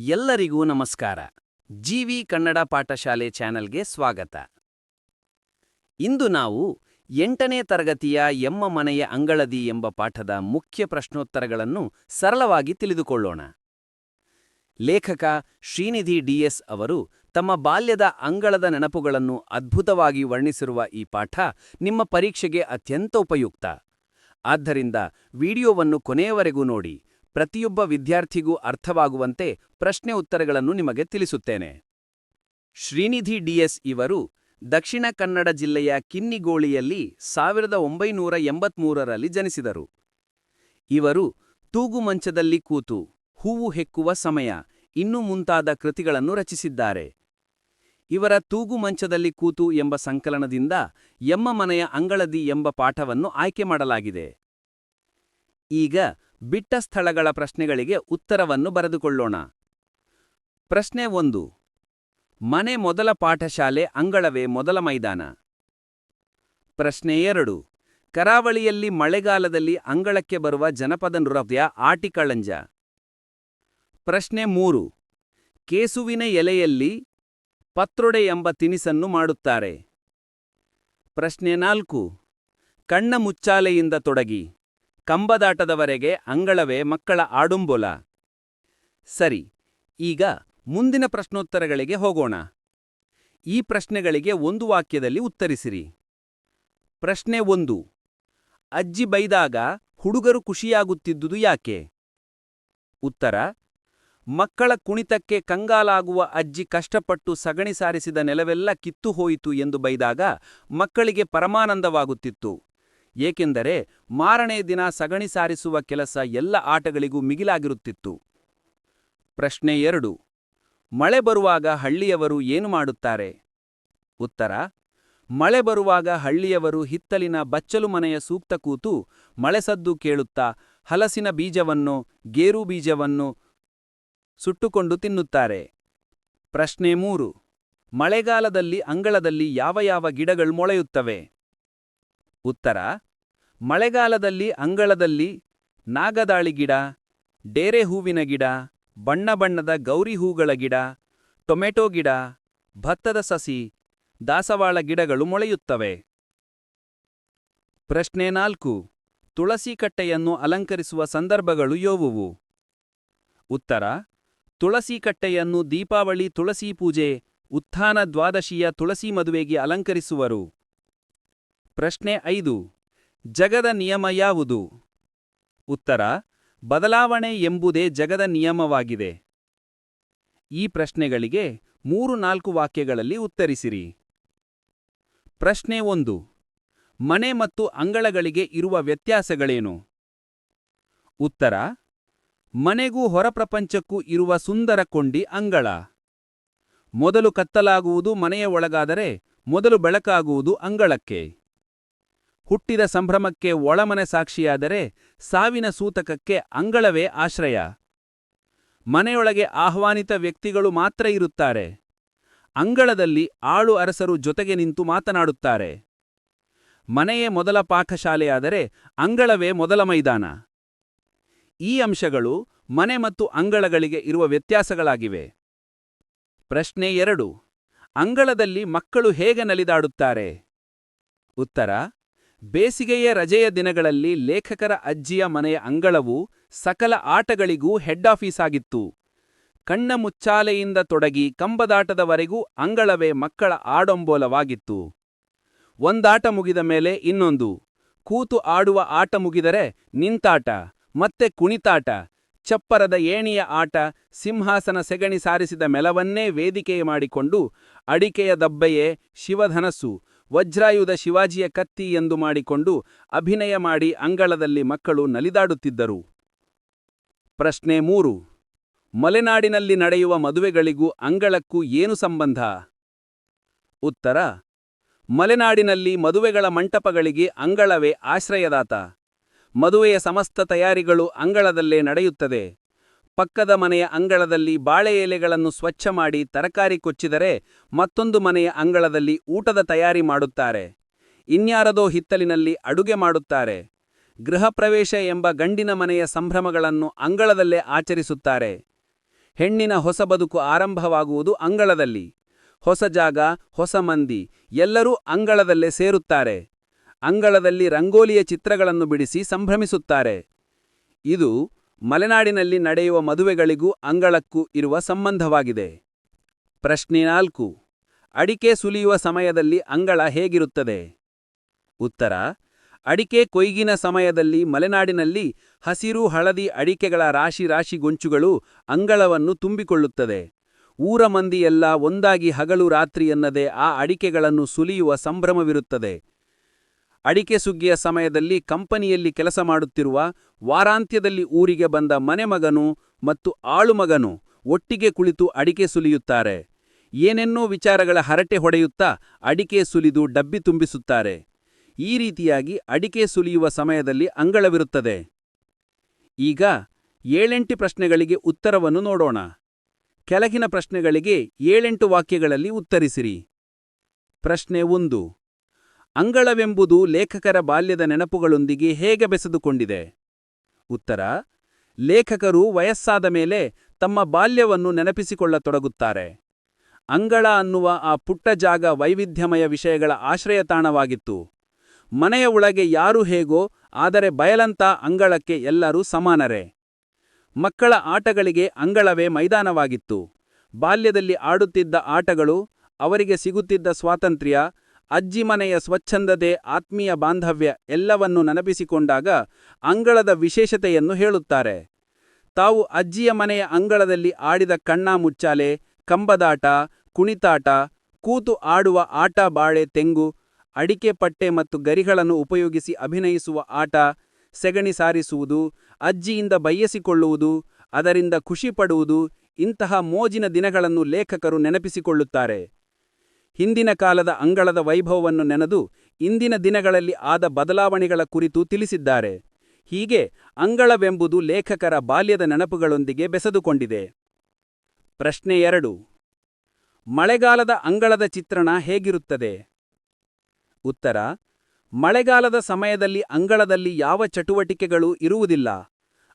ಎಲ್ಲರಿಗೂ ನಮಸ್ಕಾರ. ಜಿವಿ ಕನ್ನಡ ಪಾಠಶಾಲೆ ಚಾನೆಲ್ಗೆ ಸ್ವಾಗತ. ಇಂದು ನಾವು ಎಂಟನೇ ತರಗತಿಯ ಎಮ್ಮ ಮನೆಯ ಅಂಗಳದಿ ಎಂಬ ಪಾಠದ ಮುಖ್ಯ ಪ್ರಶ್ನೋತ್ತರಗಳನ್ನು ಸರಳವಾಗಿ ತಿಳಿದುಕೊಳ್ಳೋಣ. ಲೇಖಕ ಶ್ರೀನಿಧಿ ಡಿಎಸ್ ಅವರು ತಮ್ಮ ಬಾಲ್ಯದ ಅಂಗಳದ ನೆನಪುಗಳನ್ನು ಅದ್ಭುತವಾಗಿ ವರ್ಣಿಸಿರುವ ಈ ಪಾಠ ನಿಮ್ಮ ಪರೀಕ್ಷೆಗೆ ಅತ್ಯಂತ ಉಪಯುಕ್ತ. ಆದ್ದರಿಂದ ವಿಡಿಯೋವನ್ನು ಕೊನೆಯವರೆಗೂ ನೋಡಿ. ಪ್ರತಿಯೊಬ್ಬ ವಿದ್ಯಾರ್ಥಿಗೂ ಅರ್ಥವಾಗುವಂತೆ ಪ್ರಶ್ನೆ ಉತ್ತರಗಳನ್ನು ನಿಮಗೆ ತಿಳಿಸುತ್ತೇನೆ. ಶ್ರೀನಿಧಿ ಡಿಎಸ್ ಇವರು ದಕ್ಷಿಣ ಕನ್ನಡ ಜಿಲ್ಲೆಯ ಕಿನ್ನಿಗೋಳಿಯಲ್ಲಿ ಸಾವಿರದ ಒಂಬೈನೂರ ಎಂಬತ್ಮೂರರಲ್ಲಿ ಜನಿಸಿದರು. ಇವರು ತೂಗು ಮಂಚದಲ್ಲಿ ಕೂತು ಹೂವು ಹೆಕ್ಕುವ ಸಮಯ ಇನ್ನೂ ಮುಂತಾದ ಕೃತಿಗಳನ್ನು ರಚಿಸಿದ್ದಾರೆ. ಇವರ ತೂಗು ಮಂಚದಲ್ಲಿ ಕೂತು ಎಂಬ ಸಂಕಲನದಿಂದ ಎಮ್ಮ ಮನೆಯ ಅಂಗಳದಿ ಎಂಬ ಪಾಠವನ್ನು ಆಯ್ಕೆ ಮಾಡಲಾಗಿದೆ. ಈಗ ಬಿಟ್ಟ ಸ್ಥಳಗಳ ಪ್ರಶ್ನೆಗಳಿಗೆ ಉತ್ತರವನ್ನು ಬರೆದುಕೊಳ್ಳೋಣ. ಪ್ರಶ್ನೆ ಒಂದು. ಮನೆ ಮೊದಲ ಪಾಠಶಾಲೆ ಅಂಗಳವೇ ಮೊದಲ ಮೈದಾನ? ಪ್ರಶ್ನೆ ಎರಡು. ಕರಾವಳಿಯಲ್ಲಿ ಮಳೆಗಾಲದಲ್ಲಿ ಅಂಗಳಕ್ಕೆ ಬರುವ ಜನಪದ ನೃತ್ಯ ಆಟಿಕಳಂಜ ಪ್ರಶ್ನೆ ಮೂರು. ಕೇಸುವಿನ ಎಲೆಯಲ್ಲಿ ಪತ್ರೊಡೆ ಎಂಬ ತಿನಿಸನ್ನು ಮಾಡುತ್ತಾರೆ? ಪ್ರಶ್ನೆ ನಾಲ್ಕು. ಕಣ್ಣ ಮುಚ್ಚಾಲೆಯಿಂದ ತೊಡಗಿ. ಕಂಬದಾಟದವರೆಗೆ ಅಂಗಳವೇ ಮಕ್ಕಳ ಆಡುಂಬೋಲ? ಸರಿ, ಈಗ ಮುಂದಿನ ಪ್ರಶ್ನೋತ್ತರಗಳಿಗೆ ಹೋಗೋಣ. ಈ ಪ್ರಶ್ನೆಗಳಿಗೆ ಒಂದು ವಾಕ್ಯದಲ್ಲಿ ಉತ್ತರಿಸಿರಿ. ಪ್ರಶ್ನೆ ಒಂದು, ಅಜ್ಜಿ ಬೈದಾಗ ಹುಡುಗರು ಖುಷಿಯಾಗುತ್ತಿದ್ದುದು ಯಾಕೆ? ಉತ್ತರ, ಮಕ್ಕಳ ಕುಣಿತಕ್ಕೆ ಕಂಗಾಲಾಗುವ ಅಜ್ಜಿ ಕಷ್ಟಪಟ್ಟು ಸಗಣಿ ಸಾರಿಸಿದ ನೆಲವೆಲ್ಲ ಕಿತ್ತು ಹೋಯಿತು ಎಂದು ಬೈದಾಗ ಮಕ್ಕಳಿಗೆ ಪರಮಾನಂದವಾಗುತ್ತಿತ್ತು. ಏಕೆಂದರೆ ಮಾರನೇ ದಿನ ಸಗಣಿ ಸಾರಿಸುವ ಕೆಲಸ ಎಲ್ಲ ಆಟಗಳಿಗೂ ಮಿಗಿಲಾಗಿರುತ್ತಿತ್ತು. ಪ್ರಶ್ನೆ ಎರಡು, ಮಳೆ ಬರುವಾಗ ಹಳ್ಳಿಯವರು ಏನು ಮಾಡುತ್ತಾರೆ? ಉತ್ತರ, ಮಳೆ ಬರುವಾಗ ಹಳ್ಳಿಯವರು ಹಿತ್ತಲಿನ ಬಚ್ಚಲು ಮನೆಯ ಸೂಕ್ತ ಕೂತು ಮಳೆಸದ್ದು ಕೇಳುತ್ತಾ ಹಲಸಿನ ಬೀಜವನ್ನು, ಗೇರು ಬೀಜವನ್ನು ಸುಟ್ಟುಕೊಂಡು ತಿನ್ನುತ್ತಾರೆ. ಪ್ರಶ್ನೆ ಮೂರು, ಮಳೆಗಾಲದಲ್ಲಿ ಅಂಗಳದಲ್ಲಿ ಯಾವ ಯಾವ ಗಿಡಗಳು ಮೊಳೆಯುತ್ತವೆ? ಉತ್ತರ, ಮಳೆಗಾಲದಲ್ಲಿ ಅಂಗಳದಲ್ಲಿ ನಾಗದಾಳಿ ಗಿಡ, ಡೇರೆ ಹೂವಿನ ಗಿಡ, ಬಣ್ಣ ಬಣ್ಣದ ಗೌರಿ ಹೂಗಳ ಗಿಡ, ಟೊಮೆಟೊ ಗಿಡ, ಭತ್ತದ ಸಸಿ, ದಾಸವಾಳ ಗಿಡಗಳು ಮೊಳೆಯುತ್ತವೆ. ಪ್ರಶ್ನೆ ನಾಲ್ಕು, ತುಳಸಿ ಕಟ್ಟೆಯನ್ನು ಅಲಂಕರಿಸುವ ಸಂದರ್ಭಗಳು ಯೋವುವು? ಉತ್ತರ, ತುಳಸಿ ಕಟ್ಟೆಯನ್ನು ದೀಪಾವಳಿ ತುಳಸಿ ಪೂಜೆ, ಉತ್ಥಾನ ದ್ವಾದಶಿಯ ತುಳಸಿ ಮದುವೆಗೆ ಅಲಂಕರಿಸುವರು. ಪ್ರಶ್ನೆ ಐದು. ಜಗದ ನಿಯಮ ಯಾವುದು? ಉತ್ತರ, ಬದಲಾವಣೆ ಎಂಬುದೇ ಜಗದ ನಿಯಮವಾಗಿದೆ. ಈ ಪ್ರಶ್ನೆಗಳಿಗೆ ಮೂರು ನಾಲ್ಕು ವಾಕ್ಯಗಳಲ್ಲಿ ಉತ್ತರಿಸಿರಿ. ಪ್ರಶ್ನೆ ಒಂದು, ಮನೆ ಮತ್ತು ಅಂಗಳಗಳಿಗೆ ಇರುವ ವ್ಯತ್ಯಾಸಗಳೇನು? ಉತ್ತರ, ಮನೆಗೂ ಹೊರಪ್ರಪಂಚಕ್ಕೂ ಇರುವ ಸುಂದರ ಕೊಂಡಿ ಅಂಗಳ. ಮೊದಲು ಕತ್ತಲಾಗುವುದು ಮನೆಯ ಒಳಗಾದರೆ ಮೊದಲು ಬೆಳಕಾಗುವುದು ಅಂಗಳಕ್ಕೆ. ಹುಟ್ಟಿದ ಸಂಭ್ರಮಕ್ಕೆ ಒಳಮನೆ ಸಾಕ್ಷಿಯಾದರೆ ಸಾವಿನ ಸೂತಕಕ್ಕೆ ಅಂಗಳವೇ ಆಶ್ರಯ. ಮನೆಯೊಳಗೆ ಆಹ್ವಾನಿತ ವ್ಯಕ್ತಿಗಳು ಮಾತ್ರ ಇರುತ್ತಾರೆ. ಅಂಗಳದಲ್ಲಿ ಆಳು ಅರಸರು ಜೊತೆಗೆ ನಿಂತು ಮಾತನಾಡುತ್ತಾರೆ. ಮನೆಯೇ ಮೊದಲ ಪಾಕಶಾಲೆಯಾದರೆ ಅಂಗಳವೇ ಮೊದಲ ಮೈದಾನ. ಈ ಅಂಶಗಳು ಮನೆ ಮತ್ತು ಅಂಗಳಗಳಿಗೆ ಇರುವ ವ್ಯತ್ಯಾಸಗಳಾಗಿವೆ. ಪ್ರಶ್ನೆ ಎರಡು. ಅಂಗಳದಲ್ಲಿ ಮಕ್ಕಳು ಹೇಗೆ ನಲಿದಾಡುತ್ತಾರೆ? ಉತ್ತರ. ಬೇಸಿಗೆಯ ರಜೆಯ ದಿನಗಳಲ್ಲಿ ಲೇಖಕರ ಅಜ್ಜಿಯ ಮನೆಯ ಅಂಗಳವು ಸಕಲ ಆಟಗಳಿಗೂ ಹೆಡ್ ಆಫೀಸ್ ಆಗಿತ್ತು. ಕಣ್ಣ ಮುಚ್ಚಾಲೆಯಿಂದ ತೊಡಗಿ ಕಂಬದಾಟದವರೆಗೂ ಅಂಗಳವೇ ಮಕ್ಕಳ ಆಡೊಂಬೋಲವಾಗಿತ್ತು. ಒಂದಾಟ ಮುಗಿದ ಮೇಲೆ ಇನ್ನೊಂದು. ಕೂತು ಆಡುವ ಆಟ ಮುಗಿದರೆ ನಿಂತಾಟ, ಮತ್ತೆ ಕುಣಿತಾಟ, ಚಪ್ಪರದ ಏಣಿಯ ಆಟ, ಸಿಂಹಾಸನ ಸೆಗಣಿ ಸಾರಿಸಿದ ಮೆಲವನ್ನೇ ವೇದಿಕೆ ಮಾಡಿಕೊಂಡು ಅಡಿಕೆಯ ದಬ್ಬೆಯೇ ಶಿವಧನಸ್ಸು ವಜ್ರಾಯುಧ ಶಿವಾಜಿಯ ಕತ್ತಿ ಎಂದು ಮಾಡಿಕೊಂಡು ಅಭಿನಯ ಮಾಡಿ ಅಂಗಳದಲ್ಲಿ ಮಕ್ಕಳು ನಲಿದಾಡುತ್ತಿದ್ದರು. ಪ್ರಶ್ನೆ ಮೂರು. ಮಲೆನಾಡಿನಲ್ಲಿ ನಡೆಯುವ ಮದುವೆಗಳಿಗೂ ಅಂಗಳಕ್ಕೂ ಏನು ಸಂಬಂಧ? ಉತ್ತರ. ಮಲೆನಾಡಿನಲ್ಲಿ ಮದುವೆಗಳ ಮಂಟಪಗಳಿಗೆ ಅಂಗಳವೇ ಆಶ್ರಯದಾತ. ಮದುವೆಯ ಸಮಸ್ತ ತಯಾರಿಗಳು ಅಂಗಳದಲ್ಲೇ ನಡೆಯುತ್ತದೆ. ಪಕ್ಕದ ಮನೆಯ ಅಂಗಳದಲ್ಲಿ ಬಾಳೆ ಎಲೆಗಳನ್ನು ಸ್ವಚ್ಛ ಮಾಡಿ ತರಕಾರಿ ಕೊಚ್ಚಿದರೆ ಮತ್ತೊಂದು ಮನೆಯ ಅಂಗಳದಲ್ಲಿ ಊಟದ ತಯಾರಿ ಮಾಡುತ್ತಾರೆ. ಇನ್ಯಾರದೋ ಹಿತ್ತಲಿನಲ್ಲಿ ಅಡುಗೆ ಮಾಡುತ್ತಾರೆ. ಗೃಹ ಪ್ರವೇಶ ಎಂಬ ಗಂಡಿನ ಮನೆಯ ಸಂಭ್ರಮಗಳನ್ನು ಅಂಗಳದಲ್ಲೇ ಆಚರಿಸುತ್ತಾರೆ. ಹೆಣ್ಣಿನ ಹೊಸ ಬದುಕು ಆರಂಭವಾಗುವುದು ಅಂಗಳದಲ್ಲಿ. ಹೊಸ ಜಾಗ, ಹೊಸ ಮಂದಿ ಎಲ್ಲರೂ ಅಂಗಳದಲ್ಲೇ ಸೇರುತ್ತಾರೆ. ಅಂಗಳದಲ್ಲಿ ರಂಗೋಲಿಯ ಚಿತ್ರಗಳನ್ನು ಬಿಡಿಸಿ ಸಂಭ್ರಮಿಸುತ್ತಾರೆ. ಇದು ಮಲೆನಾಡಿನಲ್ಲಿ ನಡೆಯುವ ಮದುವೆಗಳಿಗೂ ಅಂಗಳಕ್ಕೂ ಇರುವ ಸಂಬಂಧವಾಗಿದೆ. ಪ್ರಶ್ನೆ ನಾಲ್ಕು. ಅಡಿಕೆ ಸುಲಿಯುವ ಸಮಯದಲ್ಲಿ ಅಂಗಳ ಹೇಗಿರುತ್ತದೆ? ಉತ್ತರ. ಅಡಿಕೆ ಕೊಯ್ಗಿನ ಸಮಯದಲ್ಲಿ ಮಲೆನಾಡಿನಲ್ಲಿ ಹಸಿರು ಹಳದಿ ಅಡಿಕೆಗಳ ರಾಶಿ ರಾಶಿ ಗೊಂಚುಗಳು ಅಂಗಳವನ್ನು ತುಂಬಿಕೊಳ್ಳುತ್ತದೆ. ಊರ ಮಂದಿಯೆಲ್ಲ ಒಂದಾಗಿ ಹಗಲು ರಾತ್ರಿ ಎನ್ನದೆ ಆ ಅಡಿಕೆಗಳನ್ನು ಸುಲಿಯುವ ಸಂಭ್ರಮವಿರುತ್ತದೆ. ಅಡಿಕೆ ಸುಗ್ಗಿಯ ಸಮಯದಲ್ಲಿ ಕಂಪನಿಯಲ್ಲಿ ಕೆಲಸ ಮಾಡುತ್ತಿರುವ ವಾರಾಂತ್ಯದಲ್ಲಿ ಊರಿಗೆ ಬಂದ ಮನೆಮಗನು ಮತ್ತು ಆಳುಮಗನು ಒಟ್ಟಿಗೆ ಕುಳಿತು ಅಡಿಕೆ ಸುಲಿಯುತ್ತಾರೆ. ಏನೆನ್ನೋ ವಿಚಾರಗಳ ಹರಟೆ ಹೊಡೆಯುತ್ತಾ ಅಡಿಕೆ ಸುಲಿದು ಡಬ್ಬಿ ತುಂಬಿಸುತ್ತಾರೆ. ಈ ರೀತಿಯಾಗಿ ಅಡಿಕೆ ಸುಲಿಯುವ ಸಮಯದಲ್ಲಿ ಅಂಗಳವಿರುತ್ತದೆ. ಈಗ ಏಳೆಂಟು ಪ್ರಶ್ನೆಗಳಿಗೆ ಉತ್ತರವನ್ನು ನೋಡೋಣ. ಕೆಳಗಿನ ಪ್ರಶ್ನೆಗಳಿಗೆ ಏಳೆಂಟು ವಾಕ್ಯಗಳಲ್ಲಿ ಉತ್ತರಿಸಿರಿ. ಪ್ರಶ್ನೆ ಒಂದು. ಅಂಗಳವೆಂಬುದು ಲೇಖಕರ ಬಾಲ್ಯದ ನೆನಪುಗಳೊಂದಿಗೆ ಹೇಗೆ ಬೆಸೆದುಕೊಂಡಿದೆ? ಉತ್ತರ, ಲೇಖಕರು ವಯಸ್ಸಾದ ಮೇಲೆ ತಮ್ಮ ಬಾಲ್ಯವನ್ನು ನೆನಪಿಸಿಕೊಳ್ಳತೊಡಗುತ್ತಾರೆ. ಅಂಗಳ ಅನ್ನುವ ಆ ಪುಟ್ಟ ಜಾಗ ವೈವಿಧ್ಯಮಯ ವಿಷಯಗಳ ಆಶ್ರಯತಾಣವಾಗಿತ್ತು. ಮನೆಯ ಒಳಗೆ ಯಾರು ಹೇಗೋ ಆದರೆ ಬಯಲಂತ ಅಂಗಳಕ್ಕೆ ಎಲ್ಲರೂ ಸಮಾನರೆ. ಮಕ್ಕಳ ಆಟಗಳಿಗೆ ಅಂಗಳವೇ ಮೈದಾನವಾಗಿತ್ತು. ಬಾಲ್ಯದಲ್ಲಿ ಆಡುತ್ತಿದ್ದ ಆಟಗಳು, ಅವರಿಗೆ ಸಿಗುತ್ತಿದ್ದ ಸ್ವಾತಂತ್ರ್ಯ ಅಜ್ಜಿ ಮನೆಯ ಸ್ವಚ್ಛಂದತೆ, ಆತ್ಮೀಯ ಬಾಂಧವ್ಯ ಎಲ್ಲವನ್ನೂ ನೆನಪಿಸಿಕೊಂಡಾಗ ಅಂಗಳದ ವಿಶೇಷತೆಯನ್ನು ಹೇಳುತ್ತಾರೆ. ತಾವು ಅಜ್ಜಿಯ ಮನೆಯ ಅಂಗಳದಲ್ಲಿ ಆಡಿದ ಕಣ್ಣಾ ಮುಚ್ಚಾಲೆ, ಕಂಬದಾಟ, ಕುಣಿತಾಟ, ಕೂತು ಆಡುವ ಆಟ ಬಾಳೆ, ತೆಂಗು, ಅಡಿಕೆ ಪಟ್ಟೆ ಮತ್ತು ಗರಿಗಳನ್ನು ಉಪಯೋಗಿಸಿ ಅಭಿನಯಿಸುವ ಆಟ, ಸೆಗಣಿ ಸಾರಿಸುವುದು, ಅಜ್ಜಿಯಿಂದ ಬಯ್ಯಸಿಕೊಳ್ಳುವುದು, ಅದರಿಂದ ಖುಷಿಪಡುವುದು ಇಂತಹ ಮೋಜಿನ ದಿನಗಳನ್ನು ಲೇಖಕರು ನೆನಪಿಸಿಕೊಳ್ಳುತ್ತಾರೆ. ಹಿಂದಿನ ಕಾಲದ ಅಂಗಳದ ವೈಭವವನ್ನು ನೆನೆದು ಇಂದಿನ ದಿನಗಳಲ್ಲಿ ಆದ ಬದಲಾವಣೆಗಳ ಕುರಿತು ತಿಳಿಸಿದ್ದಾರೆ. ಹೀಗೆ ಅಂಗಳವೆಂಬುದು ಲೇಖಕರ ಬಾಲ್ಯದ ನೆನಪುಗಳೊಂದಿಗೆ ಬೆಸೆದುಕೊಂಡಿದೆ. ಪ್ರಶ್ನೆ ಎರಡು. ಮಳೆಗಾಲದ ಅಂಗಳದ ಚಿತ್ರಣ ಹೇಗಿರುತ್ತದೆ? ಉತ್ತರ. ಮಳೆಗಾಲದ ಸಮಯದಲ್ಲಿ ಅಂಗಳದಲ್ಲಿ ಯಾವ ಚಟುವಟಿಕೆಗಳೂ ಇರುವುದಿಲ್ಲ.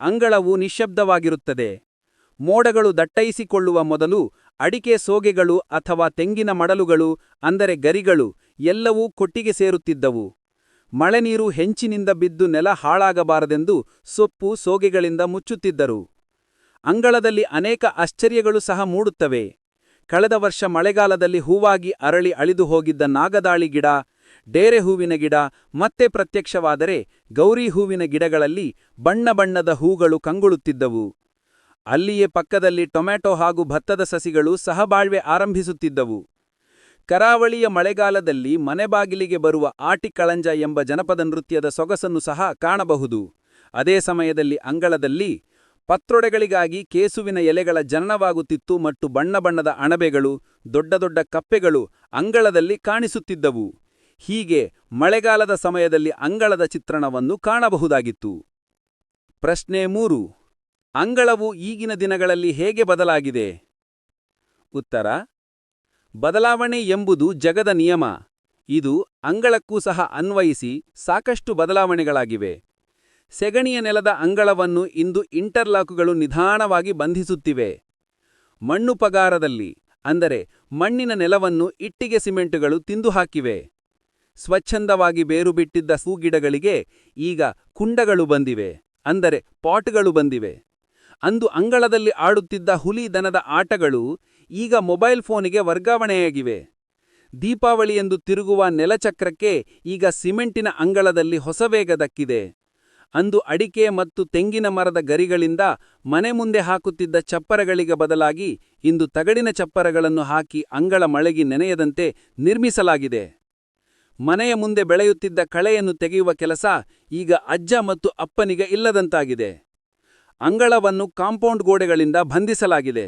ಅಂಗಳವು ನಿಶ್ಶಬ್ದವಾಗಿರುತ್ತದೆ. ಮೋಡಗಳು ದಟ್ಟೈಸಿಕೊಳ್ಳುವ ಮೊದಲು ಅಡಿಕೆ ಸೋಗೆಗಳು ಅಥವಾ ತೆಂಗಿನ ಮಡಲುಗಳು, ಅಂದರೆ ಗರಿಗಳು, ಎಲ್ಲವೂ ಕೊಟ್ಟಿಗೆ ಸೇರುತ್ತಿದ್ದವು. ಮಳೆನೀರು ಹೆಂಚಿನಿಂದ ಬಿದ್ದು ನೆಲ ಹಾಳಾಗಬಾರದೆಂದು ಸೊಪ್ಪು ಸೋಗೆಗಳಿಂದ ಮುಚ್ಚುತ್ತಿದ್ದರು. ಅಂಗಳದಲ್ಲಿ ಅನೇಕ ಆಶ್ಚರ್ಯಗಳು ಸಹ ಮೂಡುತ್ತವೆ. ಕಳೆದ ವರ್ಷ ಮಳೆಗಾಲದಲ್ಲಿ ಹೂವಾಗಿ ಅರಳಿ ಅಳಿದು ಹೋಗಿದ್ದ ನಾಗದಾಳಿ ಗಿಡ, ಡೇರೆ ಹೂವಿನ ಗಿಡ, ಮತ್ತೆ ಪ್ರತ್ಯಕ್ಷವಾದರೆ ಗೌರಿ ಹೂವಿನ ಗಿಡಗಳಲ್ಲಿ ಬಣ್ಣ ಬಣ್ಣದ ಹೂಗಳು ಕಂಗೊಳುತ್ತಿದ್ದವು ಅಲ್ಲಿಯೇ ಪಕ್ಕದಲ್ಲಿ ಟೊಮ್ಯಾಟೊ ಹಾಗೂ ಭತ್ತದ ಸಸಿಗಳು ಸಹಬಾಳ್ವೆ ಆರಂಭಿಸುತ್ತಿದ್ದವು. ಕರಾವಳಿಯ ಮಳೆಗಾಲದಲ್ಲಿ ಮನೆಬಾಗಿಲಿಗೆ ಬರುವ ಆಟಿಕಳಂಜ ಎಂಬ ಜನಪದ ನೃತ್ಯದ ಸೊಗಸನ್ನು ಸಹ ಕಾಣಬಹುದು. ಅದೇ ಸಮಯದಲ್ಲಿ ಅಂಗಳದಲ್ಲಿ ಪತ್ರೊಡೆಗಳಿಗಾಗಿ ಕೇಸುವಿನ ಎಲೆಗಳ ಜನನವಾಗುತ್ತಿತ್ತು ಮತ್ತು ಬಣ್ಣ ಬಣ್ಣದ ಅಣಬೆಗಳು, ದೊಡ್ಡ ದೊಡ್ಡ ಕಪ್ಪೆಗಳು ಅಂಗಳದಲ್ಲಿ ಕಾಣಿಸುತ್ತಿದ್ದವು. ಹೀಗೆ ಮಳೆಗಾಲದ ಸಮಯದಲ್ಲಿ ಅಂಗಳದ ಚಿತ್ರಣವನ್ನು ಕಾಣಬಹುದಾಗಿತ್ತು. ಪ್ರಶ್ನೆ ಮೂರು. ಅಂಗಳವು ಈಗಿನ ದಿನಗಳಲ್ಲಿ ಹೇಗೆ ಬದಲಾಗಿದೆ? ಉತ್ತರ, ಬದಲಾವಣೆ ಎಂಬುದು ಜಗದ ನಿಯಮ. ಇದು ಅಂಗಳಕ್ಕೂ ಸಹ ಅನ್ವಯಿಸಿ ಸಾಕಷ್ಟು ಬದಲಾವಣೆಗಳಾಗಿವೆ. ಸೆಗಣಿಯ ನೆಲದ ಅಂಗಳವನ್ನು ಇಂದು ಇಂಟರ್ಲಾಕುಗಳು ನಿಧಾನವಾಗಿ ಬಂಧಿಸುತ್ತಿವೆ. ಮಣ್ಣು ಪಗಾರದಲ್ಲಿ, ಅಂದರೆ ಮಣ್ಣಿನ ನೆಲವನ್ನು ಇಟ್ಟಿಗೆ ಸಿಮೆಂಟುಗಳು ತಿಂದು ಹಾಕಿವೆ ಸ್ವಚ್ಛಂದವಾಗಿ ಬೇರು ಬಿಟ್ಟಿದ್ದ ಸೂಗಿಡಗಳಿಗೆ ಈಗ ಕುಂಡಗಳು ಬಂದಿವೆ, ಅಂದರೆ ಪಾಟ್ಗಳು ಬಂದಿವೆ. ಅಂದು ಅಂಗಳದಲ್ಲಿ ಆಡುತ್ತಿದ್ದ ಹುಲಿ ದನದ ಆಟಗಳು ಈಗ ಮೊಬೈಲ್ ಫೋನಿಗೆ ವರ್ಗಾವಣೆಯಾಗಿವೆ. ದೀಪಾವಳಿ ಎಂದು ತಿರುಗುವ ನೆಲಚಕ್ರಕ್ಕೆ ಈಗ ಸಿಮೆಂಟಿನ ಅಂಗಳದಲ್ಲಿ ಹೊಸ ವೇಗ ದಕ್ಕಿದೆ. ಅಂದು ಅಡಿಕೆ ಮತ್ತು ತೆಂಗಿನ ಮರದ ಗರಿಗಳಿಂದ ಮನೆ ಮುಂದೆ ಹಾಕುತ್ತಿದ್ದ ಚಪ್ಪರಗಳಿಗೆ ಬದಲಾಗಿ ಇಂದು ತಗಡಿನ ಚಪ್ಪರಗಳನ್ನು ಹಾಕಿ ಅಂಗಳ ಮಳೆಗಿ ನೆನೆಯದಂತೆ ನಿರ್ಮಿಸಲಾಗಿದೆ. ಮನೆಯ ಮುಂದೆ ಬೆಳೆಯುತ್ತಿದ್ದ ಕಳೆಯನ್ನು ತೆಗೆಯುವ ಕೆಲಸ ಈಗ ಅಜ್ಜ ಮತ್ತು ಅಪ್ಪನಿಗೆ ಇಲ್ಲದಂತಾಗಿದೆ. ಅಂಗಳವನ್ನು ಕಾಂಪೌಂಡ್ ಗೋಡೆಗಳಿಂದ ಬಂಧಿಸಲಾಗಿದೆ.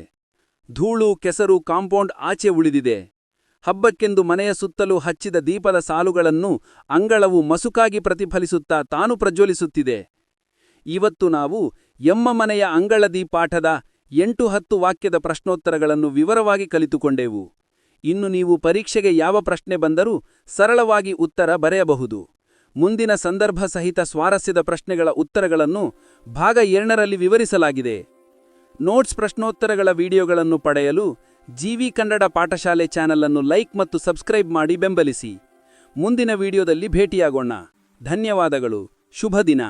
ಧೂಳು, ಕೆಸರು ಕಾಂಪೌಂಡ್ ಆಚೆ ಉಳಿದಿದೆ. ಹಬ್ಬಕ್ಕೆಂದು ಮನೆಯ ಸುತ್ತಲೂ ಹಚ್ಚಿದ ದೀಪದ ಸಾಲುಗಳನ್ನು ಅಂಗಳವು ಮಸುಕಾಗಿ ಪ್ರತಿಫಲಿಸುತ್ತಾ ತಾನು ಪ್ರಜ್ವಲಿಸುತ್ತಿದೆ. ಇವತ್ತು ನಾವು ಎಮ್ಮ ಮನೆಯ ಅಂಗಳದಿ ಪಾಠದ ಎಂಟು ಹತ್ತು ವಾಕ್ಯದ ಪ್ರಶ್ನೋತ್ತರಗಳನ್ನು ವಿವರವಾಗಿ ಕಲಿತುಕೊಂಡೆವು. ಇನ್ನು ನೀವು ಪರೀಕ್ಷೆಗೆ ಯಾವ ಪ್ರಶ್ನೆ ಬಂದರೂ ಸರಳವಾಗಿ ಉತ್ತರ ಬರೆಯಬಹುದು. ಮುಂದಿನ ಸಂದರ್ಭ ಸಹಿತ ಸ್ವಾರಸ್ಯದ ಪ್ರಶ್ನೆಗಳ ಉತ್ತರಗಳನ್ನು ಭಾಗ ಎರಡರಲ್ಲಿ ವಿವರಿಸಲಾಗಿದೆ. ನೋಟ್ಸ್ ಪ್ರಶ್ನೋತ್ತರಗಳ ವಿಡಿಯೋಗಳನ್ನು ಪಡೆಯಲು ಜಿವಿ ಕನ್ನಡ ಪಾಠಶಾಲೆ ಚಾನೆಲ್ ಅನ್ನು ಲೈಕ್ ಮತ್ತು ಸಬ್ಸ್ಕ್ರೈಬ್ ಮಾಡಿ ಬೆಂಬಲಿಸಿ. ಮುಂದಿನ ವಿಡಿಯೋದಲ್ಲಿ ಭೇಟಿಯಾಗೋಣ. ಧನ್ಯವಾದಗಳು. ಶುಭ ದಿನ.